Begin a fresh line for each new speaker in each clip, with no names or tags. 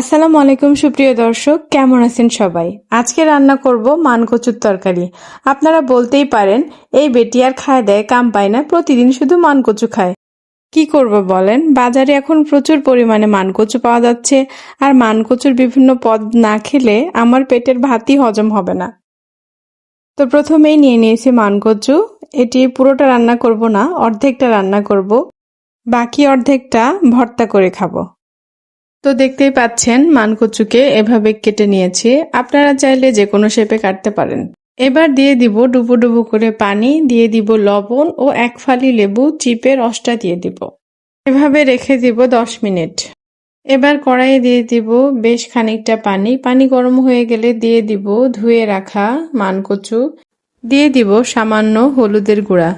আসসালামু আলাইকুম, সুপ্রিয় দর্শক। কেমন আছেন সবাই? আজকে রান্না করব মান কচুর তরকারি। আপনারা বলতেই পারেন, এই বেটি আর খায় দেয়, কাম পায় না, প্রতিদিন শুধু মান কচু খায়। কি করব বলেন? বাজারে এখন প্রচুর পরিমাণে মান কচু পাওয়া যাচ্ছে, আর মান কচুর বিভিন্ন পদ না খেলে আমার পেটের ভাতই হজম হবে না। তো প্রথমেই নিয়ে নিয়েছি মান কচু এটি পুরোটা রান্না করব না, অর্ধেকটা রান্না করব। বাকি অর্ধেকটা ভর্তা করে খাব। তো দেখতেই পাচ্ছেন, মানকচুকে এভাবে কেটে নিয়েছি। আপনারা চাইলে যে কোনো শেপে কাটতে পারেন। এবার দিয়ে দিব ডুবো ডুবো করে পানি, দিয়ে দিব লবণ ও এক ফালি লেবু, চিপে রসটা দিয়ে দিব। এভাবে রেখে দিব দশ মিনিট। এবার কড়াইয়ে দিয়ে দিব বেশ খানিকটা পানি। পানি গরম হয়ে গেলে দিয়ে দিব ধুয়ে রাখা মানকচু। দিয়ে দিব সামান্য হলুদের গুঁড়া।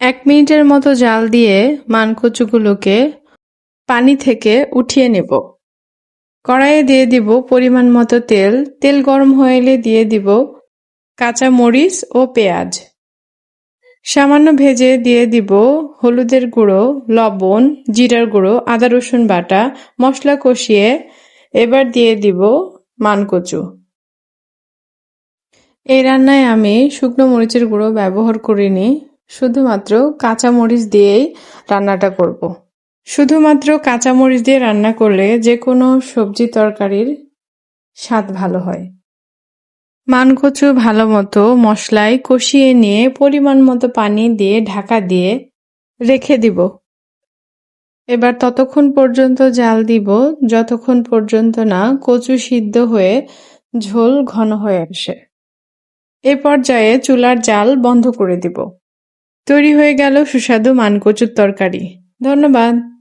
এক মিনিটের মতো জাল দিয়ে মানকচুগুলোকে পানি থেকে উঠিয়ে নেব। কড়াইয়ে দিয়ে দিব পরিমাণ মতো তেল। তেল গরম হয়ে এলে দিয়ে দিব কাঁচা মরিচ ও পেঁয়াজ। সামান্য ভেজে দিয়ে দিব হলুদের গুঁড়ো, লবণ, জিরার গুঁড়ো, আদা রসুন বাটা, মশলা কষিয়ে এবার দিয়ে দিব মানকচু। এই রান্নায় আমি শুকনো মরিচের গুঁড়ো ব্যবহার করিনি, শুধুমাত্র কাঁচা মরিচ দিয়েই রান্নাটা করব। শুধুমাত্র কাঁচামরিচ দিয়ে রান্না করলে যে কোনো সবজি তরকারির স্বাদ ভালো হয়। মানকচু ভালো মতো মশলায় কষিয়ে নিয়ে পরিমাণ মতো পানি দিয়ে ঢাকা দিয়ে রেখে দিব। এবার ততক্ষণ পর্যন্ত জাল দিব, যতক্ষণ পর্যন্ত না কচু সিদ্ধ হয়ে ঝোল ঘন হয়ে আসে। এ পর্যায়ে চুলার জাল বন্ধ করে দিব। তৈরি হয়ে গেল সুস্বাদু মানকচুর তরকারি। ধন্যবাদ।